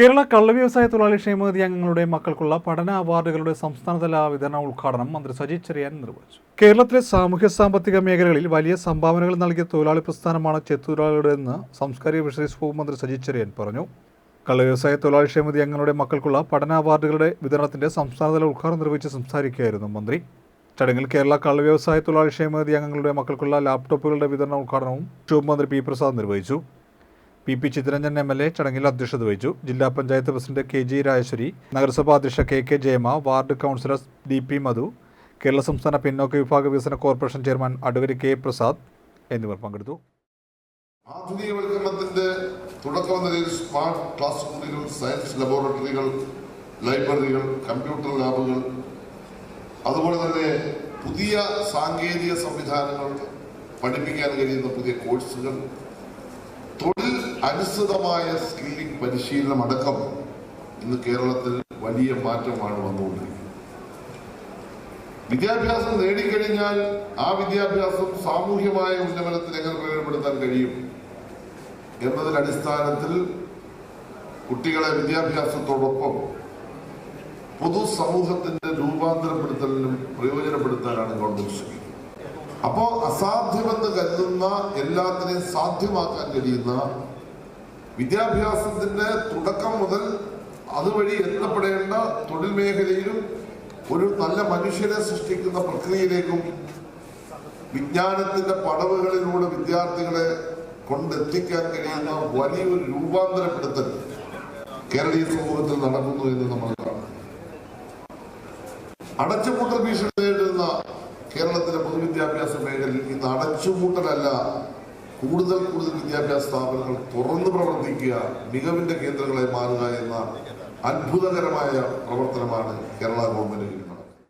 കേരള കള്ള വ്യവസായ തൊഴിലാളി ക്ഷേമനിധി അംഗങ്ങളുടെ മക്കൾക്കുള്ള പഠന അവാർഡുകളുടെ സംസ്ഥാനതല വിതരണ ഉദ്ഘാടനം മന്ത്രി സജി ചെറിയാൻ നിർവഹിച്ചു. കേരളത്തിലെ സാമൂഹ്യ സാമ്പത്തിക മേഖലകളിൽ വലിയ സംഭാവനകൾ നൽകിയ തൊഴിലാളി പ്രസ്ഥാനമാണ് ചെത്തുതൊഴിലാളികളുടെയെന്ന് സാംസ്കാരിക ഫിഷറീസ് വകുപ്പ് മന്ത്രി സജി ചെറിയാൻ പറഞ്ഞു. കള്ള വ്യവസായ തൊഴിലാളി ക്ഷേമനിധി അംഗങ്ങളുടെ മക്കൾക്കുള്ള പഠന അവാർഡുകളുടെ വിതരണത്തിന്റെ സംസ്ഥാനതല ഉദ്ഘാടനം നിർവഹിച്ച് സംസാരിക്കുകയായിരുന്നു മന്ത്രി. ചടങ്ങിൽ കേരള കള്ള വ്യവസായ തൊഴിലാളി ക്ഷേമനിധി അംഗങ്ങളുടെ മക്കൾക്കുള്ള ലാപ്ടോപ്പുകളുടെ വിതരണ ഉദ്ഘാടനവും മന്ത്രി പി പ്രസാദ് നിർവഹിച്ചു. P P Chittaranjan M L A ചടങ്ങിൽ അധ്യക്ഷത വഹിച്ചു. ജില്ലാ panchayat president K G Rajeshwari നഗരസഭാ അധ്യക്ഷ K K Jayama ward councillor D P Madhu Kerala സംസ്ഥാന പിന്നോക്ക വിഭാഗ വികസന corporation chairman advocate K Prasad എന്നിവർ പങ്കെടുത്തു. ആധുനികവൽക്കരണത്തിന്റെ തുടക്കം സ്മാർട്ട് ക്ലാസ് റൂമുകൾ സയൻസ് ലബോറട്ടറികൾ ലൈബ്രറികൾ കമ്പ്യൂട്ടർ ലാബുകൾ അതുപോലെ തന്നെ പുതിയ സാങ്കേതിക സംവിധാനങ്ങൾ പഠിപ്പിക്കാൻ കഴിയുന്ന പുതിയ കോഴ്സുകൾ അനുസൃതമായ സ്കില്ലിംഗ് പരിശീലനം അടക്കം ഇന്ന് കേരളത്തിൽ വലിയ മാറ്റമാണ് വന്നുകൊണ്ടിരിക്കുന്നത്. വിദ്യാഭ്യാസം നേടിക്കഴിഞ്ഞാൽ ആ വിദ്യാഭ്യാസം സാമൂഹ്യമായ ഉന്നമനത്തിന് എങ്ങനെ പ്രയോജനപ്പെടുത്താൻ കഴിയും എന്നതിനടിസ്ഥാനത്തിൽ കുട്ടികളെ വിദ്യാഭ്യാസത്തോടൊപ്പം പൊതുസമൂഹത്തിന്റെ രൂപാന്തരപ്പെടുത്തലിനും പ്രയോജനപ്പെടുത്താനാണ് ഗവൺമെന്റ് ശ്രമിക്കുന്നത്. അപ്പോ അസാധ്യമെന്ന് കരുതുന്ന എല്ലാത്തിനെയും സാധ്യമാക്കാൻ കഴിയുന്ന വിദ്യാഭ്യാസത്തിന്റെ തുടക്കം മുതൽ അതുവഴി എത്തപ്പെടേണ്ട തൊഴിൽ മേഖലയിലും ഒരു നല്ല മനുഷ്യനെ സൃഷ്ടിക്കുന്ന പ്രക്രിയയിലേക്കും വിജ്ഞാനത്തിന്റെ പടവുകളിലൂടെ വിദ്യാർത്ഥികളെ കൊണ്ടെത്തിക്കാൻ കഴിയുന്ന വലിയൊരു രൂപാന്തരപ്പെടുത്തൽ കേരളീയ സമൂഹത്തിൽ നടക്കുന്നു എന്ന് നമ്മൾ കാണുന്നു. അടച്ചുപൂട്ടൽ ഭീഷണി നേരിടുന്ന കേരളത്തിലെ പൊതുവിദ്യാഭ്യാസ മേഖലയിൽ ഇന്ന് അടച്ചുപൂട്ടലല്ല കൂടുതൽ കൂടുതൽ വിദ്യാഭ്യാസ സ്ഥാപനങ്ങൾ തുറന്നു പ്രവർത്തിക്കുക മികവിന്റെ കേന്ദ്രങ്ങളായി മാറുക എന്ന അത്ഭുതകരമായ പ്രവർത്തനമാണ് കേരള ഗവൺമെന്റ്